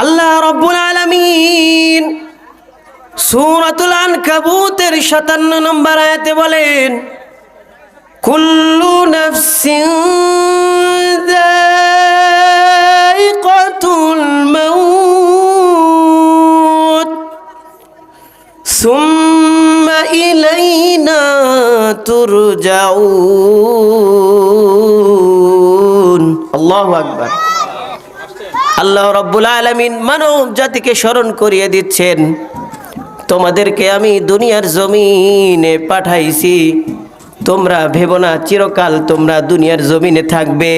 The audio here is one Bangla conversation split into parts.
আল্লাহ রব্বুল আলামিন সূরাতুল আনকাবুতের 57 নম্বর আয়াতে বলেন, কুল্লু নাফসিন যায়িকাতুল মাউত, সুম্মা ইলাইনা তুরজাউন। আল্লাহু আকবার। আল্লাহ রব্বুল আলমিন মানব জাতিকে স্মরণ করিয়ে দিচ্ছেন। তোমাদেরকে আমি দুনিয়ার জমিনে পাঠাইছি। তোমরা ভেবো না, চিরকাল তোমরা দুনিয়ার জমিনে থাকবে।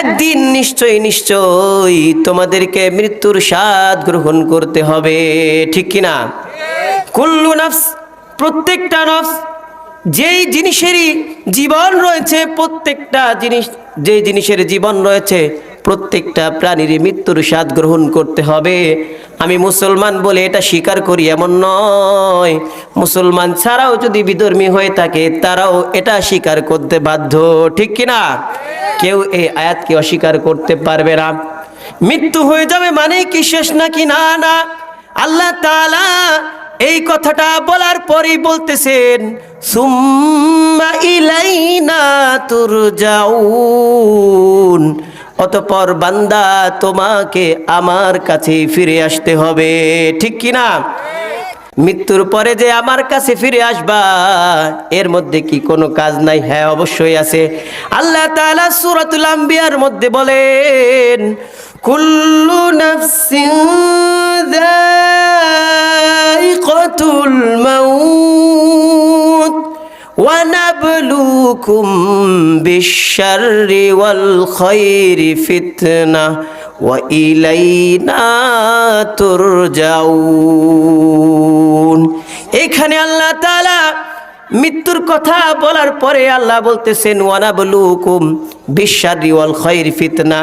একদিন নিশ্চয়ই নিশ্চয়ই তোমাদেরকে মৃত্যুর স্বাদ গ্রহণ করতে হবে, ঠিক কিনা? কুল্লু নফস, প্রত্যেকটা নফস, যেই জিনিসেরই জীবন রয়েছে, প্রত্যেকটা জিনিস, যেই জিনিসের জীবন রয়েছে প্রত্যেকটা প্রাণীরই মৃত্যুর স্বাদ গ্রহণ করতে হবে। আমি মুসলমান বলে এটা স্বীকার করি এমন নয়। মুসলমান ছাড়াও যদি বিধর্মী হয়ে থাকে, তারাও এটা স্বীকার করতে বাধ্য। ঠিক কিনা? কেউ এই আয়াতকে অস্বীকার করতে পারবে না। মৃত্যু হয়ে যাবে মানে কি শেষ নাকি? না না। আল্লাহ তাআলা এই কথাটা বলার পরেই বলতেছেন, সুম্মা ইলাইনা তুরজাউন। অতপর বান্দা তোমাকে আমার কাছে ফিরে আসতে হবে। ঠিক কি না? মৃত্যুর পরে যে আমার কাছে ফিরে আসবা, এর মধ্যে কি কোনো কাজ নাই? হ্যাঁ অবশ্যই আছে। আল্লাহ তাআলা সূরাতুল আম্বিয়ার মধ্যে বলেন, কুল্লু নাফসিন ونبلوكم بالشر والخير فتنة وإلينا ترجعون এখানে আল্লাহ তাআলা মৃত্যুর কথা বলার পরে আল্লাহ বলতেছেন ওয়ানাবলুকুম বিশারি ওয়াল খৈর ফিতনা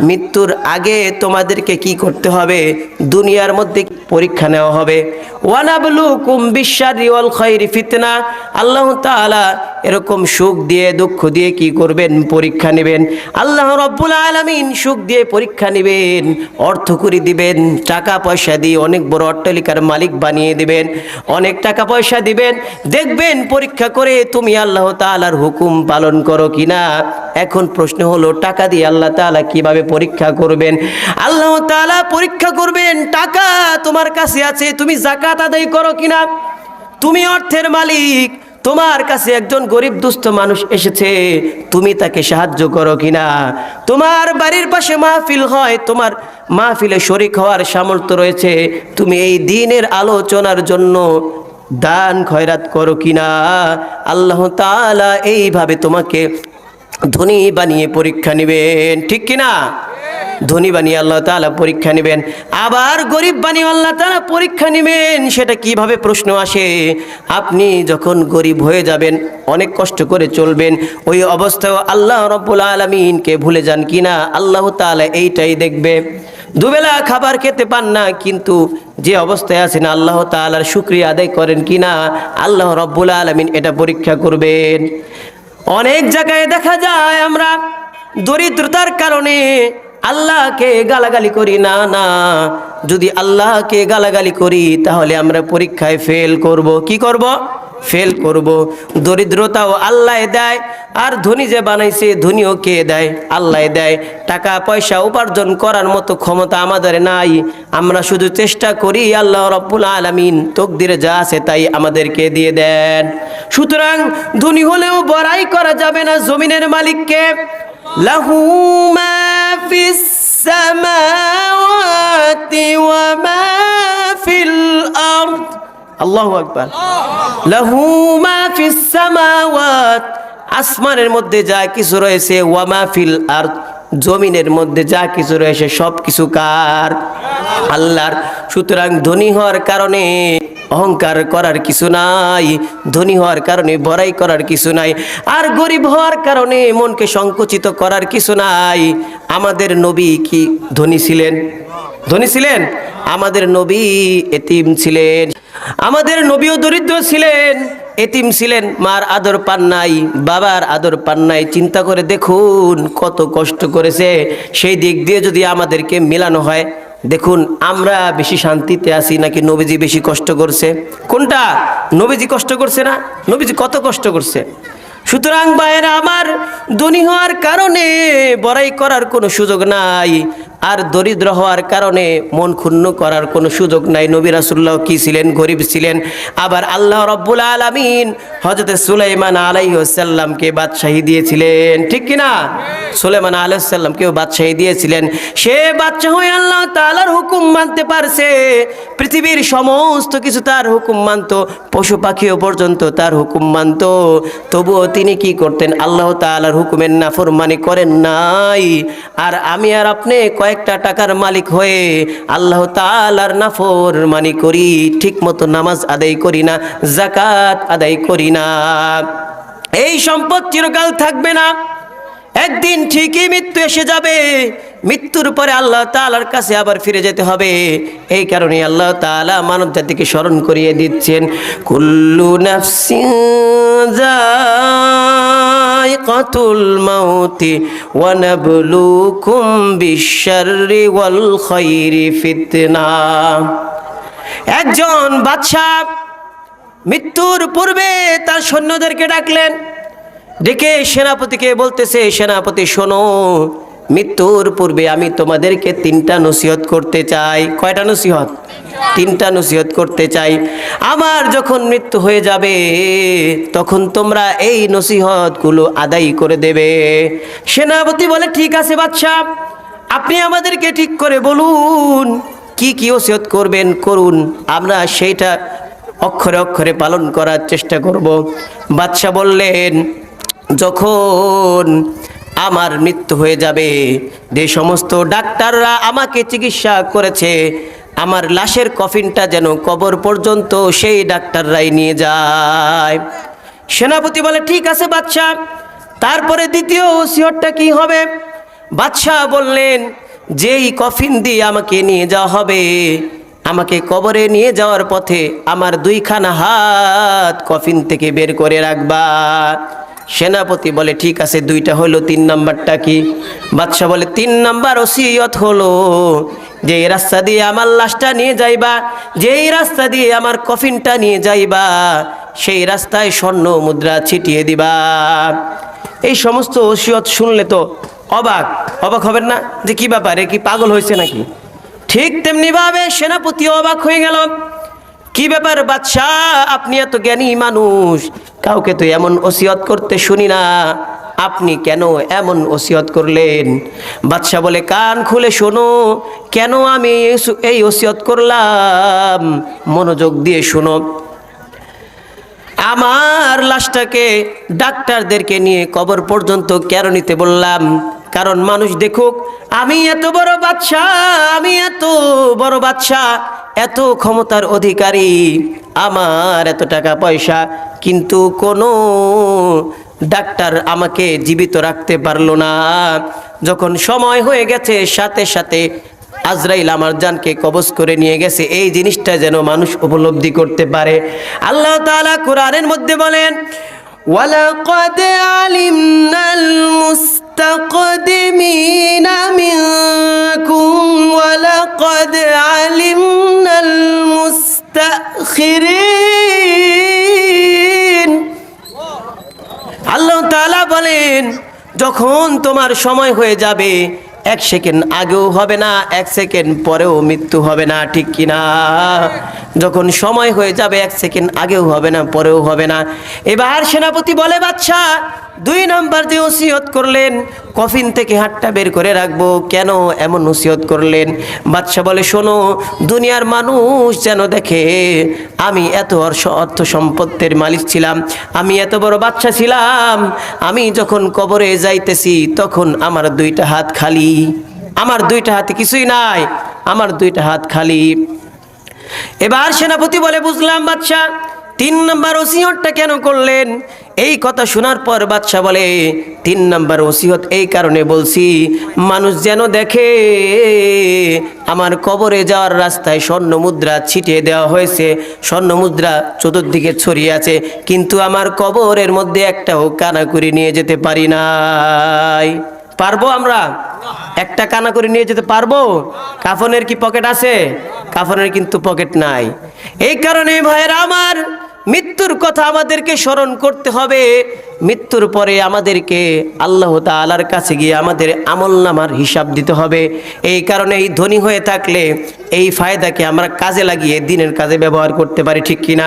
মৃত্যুর আগে তোমাদেরকে কি করতে হবে? দুনিয়ার মধ্যে পরীক্ষা নেওয়া হবে। ওয়ানাবলুকুম বিশারি ওয়াল খৈর ফিতনা। আল্লাহ তাআলা এরকম সুখ দিয়ে, দুঃখ দিয়ে কি করবেন? পরীক্ষা নেবেন। আল্লাহ রব্বুল আলামিন সুখ দিয়ে পরীক্ষা নেবেন, অর্থ করে দিবেন, টাকা পয়সা দিয়ে অনেক বড় অট্টালিকার মালিক বানিয়ে দিবেন, অনেক টাকা পয়সা দিবেন। দেখবেন পরীক্ষা করে তুমি আল্লাহ তাআলার হুকুম পালন করো কিনা। এখন প্রশ্ন হলো, টাকা দিয়ে আল্লাহ তাআলা কীভাবে পরীক্ষা করবেন। আল্লাহ তাআলা পরীক্ষা করবেন, টাকা তোমার কাছে আছে, তুমি জাকাত আদায় করো কিনা? তুমি অর্থের মালিক, তোমার কাছে একজন গরিব দুস্থ মানুষ এসেছে, তুমি তাকে সাহায্য করো কিনা? তোমার বাড়ির পাশে মাহফিল হয়, তোমার মাহফিলে শরিক হওয়ার সামর্থ্য রয়েছে, তুমি এই দিনের আলোচনার জন্য দান খয়রাত করো কিনা? আল্লাহ তাআলা এইভাবে তোমাকে ধনী বানিয়ে পরীক্ষা নেবেন, ঠিক কিনা ধনী বানিয়ে আল্লাহ তাআলা পরীক্ষা নেবেন, আবার গরিব বানিয়ে আল্লাহ তাআলা পরীক্ষা নেবেন, সেটা কীভাবে প্রশ্ন আসে? আপনি যখন গরিব হয়ে যাবেন, অনেক কষ্ট করে চলবেন, ওই অবস্থায় আল্লাহ রব্বুল আলমিনকে ভুলে যান কিনা আল্লাহ তাআলা এইটাই দেখবে। দুবেলা খাবার খেতে পান না, কিন্তু যে অবস্থায় আছেন, আল্লাহ তাআলার শুক্রিয়া আদায় করেন কিনা আল্লাহ রব্বুল আলমিন এটা পরীক্ষা করবেন। অনেক জায়গায় দেখা যায় আমরা দরিদ্রতার কারণে আল্লাহকে গালাগালি করি। না না, যদি আল্লাহকে গালাগালি করি, তাহলে আমরা পরীক্ষায় ফেল করব। কি করব? ফেল করব। দরিদ্রতাও আল্লাহ দেয়, আর ধনী যে বানাইছে, ধনীও কে দেয়? আল্লাহ দেয়। টাকা, পয়সা উপার্জন করার মতো ক্ষমতা আমাদের নাই। আমরা শুধু চেষ্টা করি আল্লাহ রব্বুল আলমিন তকদিরে যা আছে তাই আমাদেরকে দিয়ে দেন। সুতরাং ধনী হলেও বড়াই করা যাবে না জমিনের মালিককে। লাহু লাহু আসমানের মধ্যে যা কিছু রয়েছে, ওয়া মা ফিল জমিনের মধ্যে যা কিছু রয়েছে সব কিছু কার? আল্লাহর। সুতরাং ধনী হওয়ার কারণে অহংকার করার কিছু নাই, ধনী হওয়ার কারণে বড়াই করার কিছু নাই, আর গরিব হওয়ার কারণে মনকে সংকুচিত করার কিছু নাই। আমাদের নবী কি ধনী ছিলেন? ধনী ছিলেন? আমাদের নবী এতিম ছিলেন। আমাদের নবীও দরিদ্র ছিলেন, এতিম ছিলেন, মার আদর পান নাই, বাবার আদর পান নাই। চিন্তা করে দেখুন কত কষ্ট করেছে। সেই দিক দিয়ে যদি আমাদেরকে মিলানো হয়। দেখুন, আমরা বেশি শান্তিতে আছি নাকি নবীজি বেশি কষ্ট করছে? কোনটা? নবীজি কষ্ট করছে না? নবীজি কত কষ্ট করছে? সুতরাং বাইরে আমার ধনী হওয়ার কারণে বড়াই করার কোনো সুযোগ নাই। আর দরিদ্র হওয়ার কারণে মন ক্ষুণ্ণ করার কোনো সুযোগ নাই। নবী রাসুল্লাহ কি ছিলেন? গরিব ছিলেন। আবার আল্লাহ রব্বুল আলমিন হজরত সুলাইমান আলাইসাল্লামকে বাদশাহী দিয়েছিলেন। ঠিক কিনা? সুলাইমান আলাইসাল্লামকেও বাদশাহী দিয়েছিলেন। সে বাচ্চা হয়ে আল্লাহ তালার হুকুম মানতে পারছে। পৃথিবীর সমস্ত কিছু তার হুকুম মানত। পশু পাখিও পর্যন্ত তার হুকুম মানত। তবুও তিনি কি করতেন? আল্লাহ তালার হুকুমের নাফরমানি করেন নাই। আর আমি আর আপনি কয়েকটা টাকার মালিক হয়ে আল্লাহ তালার নাফর মানি করি ঠিক মতো নামাজ আদায় করি না জাকাত আদায় করি না। এই সম্পদ চিরকাল থাকবে না। একদিন ঠিকই মৃত্যু এসে যাবে। মৃত্যুর পরে আল্লাহ তালার কাছে আবার ফিরে যেতে হবে। এই কারণে আল্লাহ তালা মানব জাতিকে স্মরণ করিয়ে দিচ্ছেন, কুল্লু বিশ-শাররি ওয়াল খাইরি ফিতনা। একজন বাদশাহ মৃত্যুর পূর্বে তার সৈন্যদেরকে ডাকলেন ডেকে সেনাপতিকে বলতেছে, সেনাপতি, শোনো, মৃত্যুর পূর্বে আমি তোমাদেরকে তিনটা নসিহত করতে চাই। কয়টা নসিহত? তিনটা নসিহত করতে চাই। আমার যখন মৃত্যু হয়ে যাবে, তখন তোমরা এই নসিহতগুলো আদায় করে দেবে। সেনাপতি বলে, ঠিক আছে বাদশাহ আপনি আমাদেরকে ঠিক করে বলুন, কি কি ওসিয়ত করবেন, করুন। আমরা সেইটা অক্ষরে অক্ষরে পালন করার চেষ্টা করব। বাদশাহ বললেন যখন আমার মৃত্যু হয়ে যাবে, যে সমস্ত ডাক্তাররা আমাকে চিকিৎসা করেছে, আমার লাশের কফিনটা যেন কবর পর্যন্ত সেই ডাক্তাররাই নিয়ে যায়। সেনাপতি বলে, ঠিক আছে বাদশাহ, তারপরে দ্বিতীয় ওসিয়তটা কি হবে? বাদশাহ বললেন, যেই কফিন দিয়ে আমাকে নিয়ে যাওয়া হবে, আমাকে কবরে নিয়ে যাওয়ার পথে আমার দুইখানা হাত কফিন থেকে বের করে রাখবা। সেনাপতি বলে, ঠিক আছে, দুইটা হলো তিন নাম্বারটা কি? বাদশাহ বলে, তিন নাম্বার ওসিয়ত হলো, যে রাস্তা দিয়ে আমার লাশটা নিয়ে যাইবা, যেই রাস্তা দিয়ে আমার কফিনটা নিয়ে যাইবা, সেই রাস্তায় স্বর্ণ মুদ্রা ছিটিয়ে দিবা। এই সমস্ত ওসিয়ত শুনলে তো অবাক অবাক হবেন না যে কি ব্যাপারে কি পাগল হয়েছে নাকি? ঠিক তেমনি ভাবে সেনাপতি অবাক হয়ে গেল। কি ব্যাপার বাদশাহ, আপনি এত জ্ঞানী মানুষ কাউকে তো এমন ওসিয়ত করতে শুনি না। আপনি কেন এমন ওসিয়ত করলেন? বাদশাহ বলে, কান খুলে শোনো, কেন আমি এই- ওসিয়ত করলাম? মনোযোগ দিয়ে শোনো। আমার লাশটাকে ডাক্তারদেরকে নিয়ে কবর পর্যন্ত কেন নিতে বললাম? কারণ মানুষ দেখুক, আমি এত বড় বাচ্চা আমি এত বড় বাচ্চা এত ক্ষমতার অধিকারী, আমার এত টাকা পয়সা, কিন্তু কোনো ডাক্তার আমাকে জীবিত রাখতে পারল না। যখন সময় হয়ে গেছে, সাথে সাথে আজরাইল আমার জানকে কবজ করে নিয়ে গেছে। এই জিনিসটা যেন মানুষ উপলব্ধি করতে পারে। আল্লাহ তাআলা কোরআনের মধ্যে বলেন ওয়ালাকাদ আলিমনাল মুস্তাকদিমিনা মিনকুম ওয়ালাকাদ আলিমনাল মুস্তাখিরিন আল্লাহ তাআলা বলেন, যখন তোমার সময় হয়ে যাবে, এক সেকেন্ড আগেও হবে না, এক সেকেন্ড পরেও মৃত্যু হবে না, ঠিক কিনা? যখন সময় হয়ে যাবে, এক সেকেন্ড আগেও হবে না, পরেও হবে না। এবার সেনাপতি বলে বাচ্চা দুই নাম্বার যে ওসিয়ত করলেন, কফিন থেকে হাতটা বের করে রাখব। কেন এমন ওসিয়ত করলেন? বাচ্চা বলে, শোনো, দুনিয়ার মানুষ যেন দেখে, আমি এত অর্থ সম্পত্তির মালিক ছিলাম, আমি এত বড় বাচ্চা ছিলাম, আমি যখন কবরে যাইতেছি, তখন আমার দুইটা হাত খালি। আমার দুইটা হাতে কিছুই নাই, আমার দুইটা হাত খালি। এবার সেনাপতি বলে, বুঝলাম বাদশাহ তিন নম্বর ওসিয়তটা কেন করলেন? এই কথা শোনার পর বাদশাহ বলে, তিন নম্বর ওসিয়ত এই কারণে বলছি, মানুষ যেন দেখে, আমার কবরে যাওয়ার রাস্তায় স্বর্ণ মুদ্রা ছিটিয়ে দেওয়া হয়েছে, স্বর্ণ মুদ্রা চতুর্দিকে ছড়িয়ে আছে, কিন্তু আমার কবরের মধ্যে একটাও কানাকুরি নিয়ে যেতে পারি নাই। পারব আমরা? একটা কানা করে নিয়ে যেতে পারব? কাফনের কি পকেট আছে? কাফনের কিন্তু পকেট নাই। এই কারণে ভাইয়েরা আমার মৃত্যুর কথা আমাদেরকে স্মরণ করতে হবে। মৃত্যুর পরে আমাদেরকে আল্লাহ তালার কাছে গিয়ে আমাদের আমল নামার হিসাব দিতে হবে। এই কারণে এই ধনী হয়ে থাকলে এই ফায়দাকে আমরা কাজে লাগিয়ে দিনের কাজে ব্যবহার করতে পারি, ঠিক কিনা?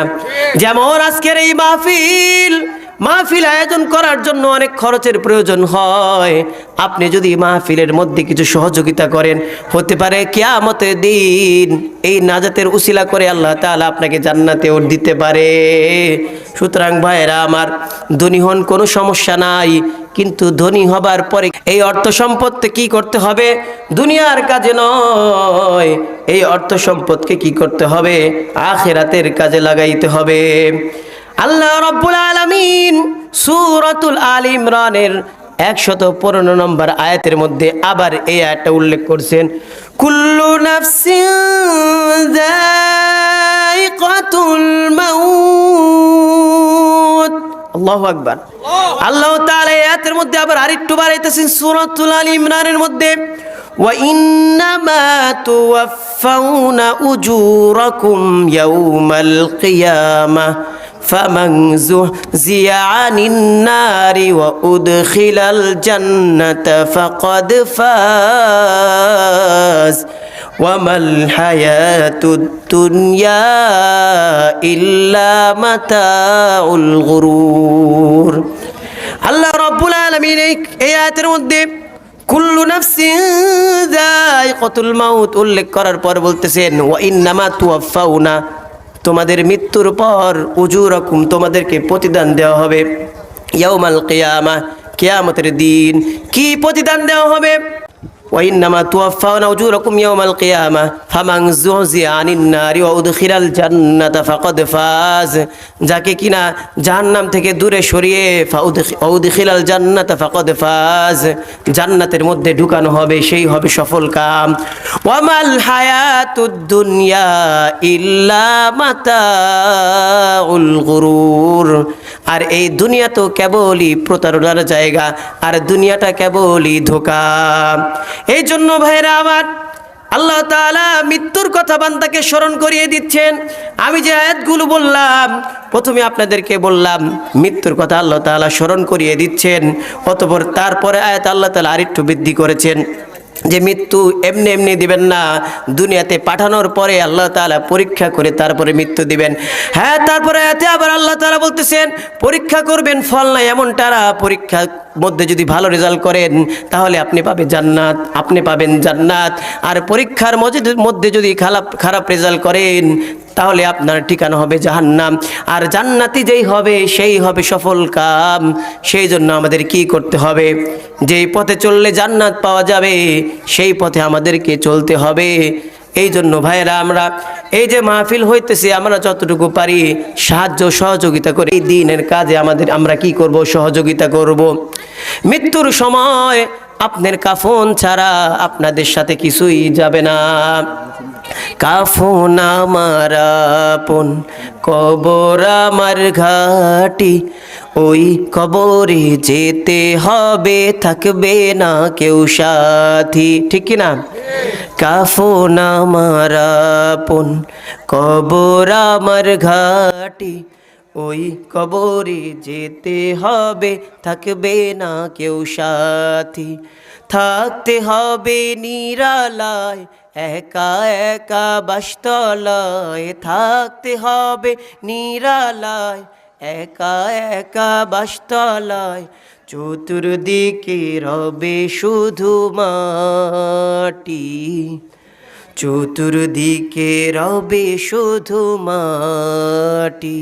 যেমন আজকের এই মাহফিল মাহফিল আয়োজন করার জন্য অনেক খরচের প্রয়োজন হয়। আপনি যদি মাহফিলের মধ্যে কিছু সহযোগিতা করেন, হতে পারে কেয়ামতের দিন এই নাজাতের উসিলা করে আল্লাহ তাআলা আপনাকে জান্নাতে ওর দিতে পারে। সুতরাং ভাইয়েরা আমার, ধনী হন কোনো সমস্যা নাই, কিন্তু ধনী হবার পরে এই অর্থ সম্পদকে কি করতে হবে? দুনিয়ার কাজে নয়, এই অর্থ সম্পদকে কি করতে হবে? আখেরাতের কাজে লাগাইতে হবে। আল্লাহ রব্বুল আলামিন সূরাতুল আল ইমরানের একশত পনেরো নম্বর আয়াতের মধ্যে আবার এই আয়াতটা উল্লেখ করছেন কুল্লু নাফসিন যায়িকাতুল মাউত আল্লাহু আকবার আল্লাহ তাআলা এই আয়াতের মধ্যে আবার আরেকটু বাড়াইতেছেন সূরাতুল আল ইমরানের মধ্যে وإنما توفون أجوركم يوم القيامة فمن زحزح عن النار وأدخل الجنة فقد فاز وما الحياة الدنيا إلا متاع الغرور আল্লাহ রব্বুল আলমিন এই এই আয়াতের মধ্যে কুল্লু নাফসিন যায়িকাতুল মাউত উল্লেখ করার পর বলতেছেন ওয়া ইন্নামা তুওয়াফাউনা তোমাদের মৃত্যুর পর উজু রকম তোমাদেরকে প্রতিদান দেওয়া হবে। ইয়াউমাল কেয়ামা, কেয়ামতের দিন। কি প্রতিদান দেওয়া হবে? وإنما توفون أجوركم يوم القيامة فمن زحزح عن النار وأدخل الجنة فقد فاز যাকে কিনা জাহান্নাম থেকে দূরে সরিয়ে ফাউদখিলাল জান্নাত ফাকদ ফাজ জান্নাতের মধ্যে ঢুকানো হবে সেই হবে সফল কাম ওয়ামাল হায়াতুদ দুনিয়া ইল্লা মাতাউল গুরুর আর এই দুনিয়া তো কেবলই প্রতারণার জায়গা, আর দুনিয়াটা কেবলই ধোকা। এই জন্য ভাইরা আমার, আল্লাহ তাআলা মৃত্যুর কথা বান্দাকে স্মরণ করিয়ে দিচ্ছেন। আমি যে আয়াতগুলো বললাম, প্রথমে আপনাদেরকে বললাম, মৃত্যুর কথা আল্লাহ তাআলা স্মরণ করিয়ে দিচ্ছেন, অতপর তারপরে আয়াত আল্লাহ তাআলা আরেকটু বৃদ্ধি করেছেন। যে মৃত্যু এমনি এমনি দিবেন না, দুনিয়াতে পাঠানোর পরে আল্লাহ তালা পরীক্ষা করে তারপরে মৃত্যু দিবেন। হ্যাঁ তারপরে এতে আবার আল্লাহ তালা বলতেছেন, পরীক্ষা করবেন, ফল নাই এমনটারা পরীক্ষা মধ্যে যদি ভালো রেজাল্ট করেন, তাহলে আপনি পাবেন জান্নাত, আপনি পাবেন জান্নাত। আর পরীক্ষার মধ্যে যদি খারাপ খারাপ রেজাল্ট করেন তাহলে আপনার ঠিকানা হবে জাহান্নাম। আর জান্নাতি যেই হবে, সেই হবে সফল কাম। সেই জন্য আমাদের কি করতে হবে? যেই পথে চললে জান্নাত পাওয়া যাবে, সেই পথে আমাদেরকে চলতে হবে। এই জন্য ভাইয়েরা, আমরা এই যে মাহফিল হইতেছে, আমরা যতটুকু পারি সাহায্য, সহযোগিতা করে এই দিনের কাজে আমাদের, আমরা কি করব? সহযোগিতা করব। মৃত্যুর সময় আপনার কাফন ছাড়া আপনাদের সাথে কিছুই যাবে না। কাফন আমার আপন, কবর আমার ঘাটি। ওই কবরে যেতে হবে, থাকবে না কেউ সাথী। ঠিক কি না কাফন আমার আপন, কবর আমার ঘাটি। ওই কবরে যেতে হবে, থাকবে না কেউ সাথী। থাকতে হবে নিরালায়, একা একা বাসতলায়। থাকতে হবে নিরালায়, একা একা বাসতলায়। চতুর্দিকে রবে শুধু মাটি, চতুর্দিকে রবে শুধু মাটি।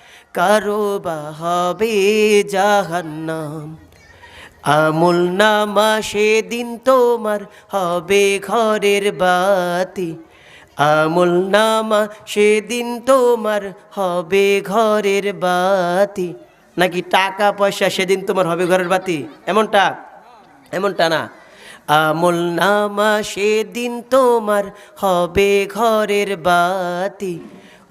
কারও বা হবে জাহান্নাম। আমুল নামা সেদিন তোমার হবে ঘরের বাতি। আমুল নামা সেদিন তোমার হবে ঘরের বাতি। নাকি টাকা পয়সা সেদিন তোমার হবে ঘরের বাতি? এমনটা? এমনটা না। আমল নামা সেদিন তোমার হবে ঘরের বাতি।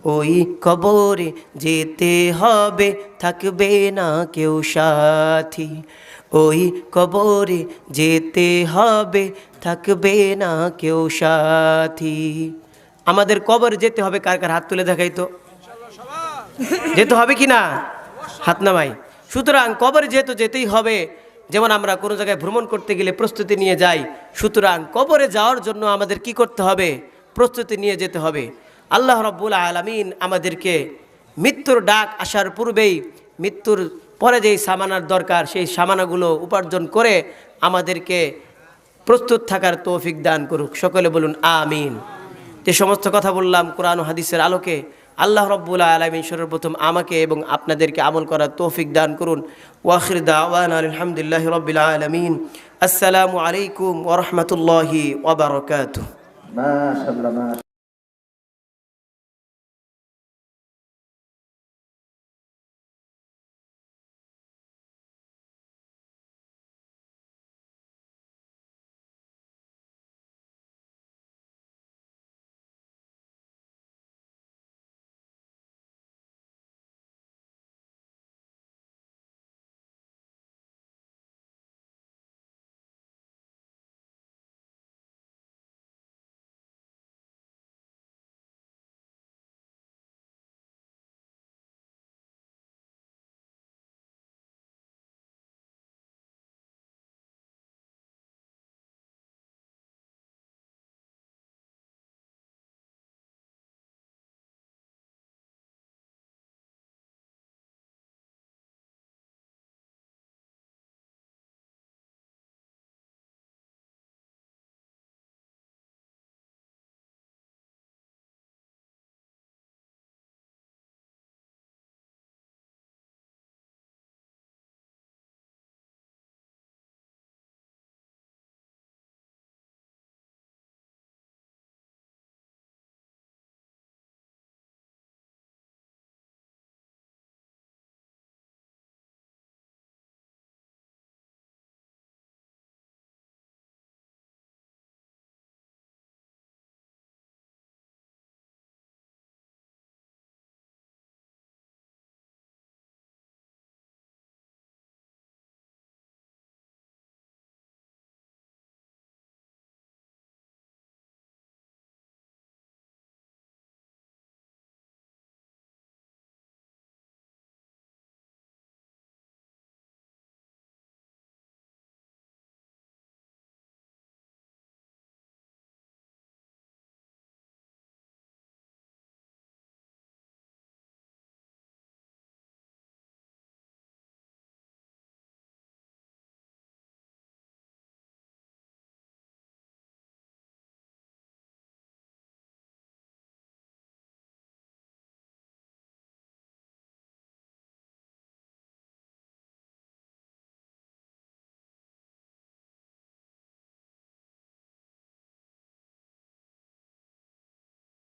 ওই কবরে যেতে হবে, থাকবে না কেউ সাথী। ওই কবরে যেতে হবে, থাকবে না কেউ সাথী। আমাদের কবর যেতে হবে, কার কার হাত তুলে দেখাই তো। যেতে হবে কি না? হাত নামাই। সুতরাং কবরে যেহেতু যেতেই হবে, যেমন আমরা কোনো জায়গায় ভ্রমণ করতে গেলে প্রস্তুতি নিয়ে যাই, সুতরাং কবরে যাওয়ার জন্য আমাদের কি করতে হবে? প্রস্তুতি নিয়ে যেতে হবে। আল্লাহ রব্বুল আলমিন আমাদেরকে মৃত্যুর ডাক আসার পূর্বেই মৃত্যুর পরে যেই সামানার দরকার, সেই সামানাগুলো উপার্জন করে আমাদেরকে প্রস্তুত থাকার তৌফিক দান করুক। সকলে বলুন, আমিন। যে সমস্ত কথা বললাম কোরআন হাদিসের আলোকে, আল্লাহ রব্বুল আলমিন সর্বপ্রথম আমাকে এবং আপনাদেরকে আমল করার তৌফিক দান করুন। ওয়াখির দাওয়ান আলহামদুলিল্লাহ রবিল আলমিন। আসসালামু আলাইকুম ওরহমতুল্লাহি ওবরকাত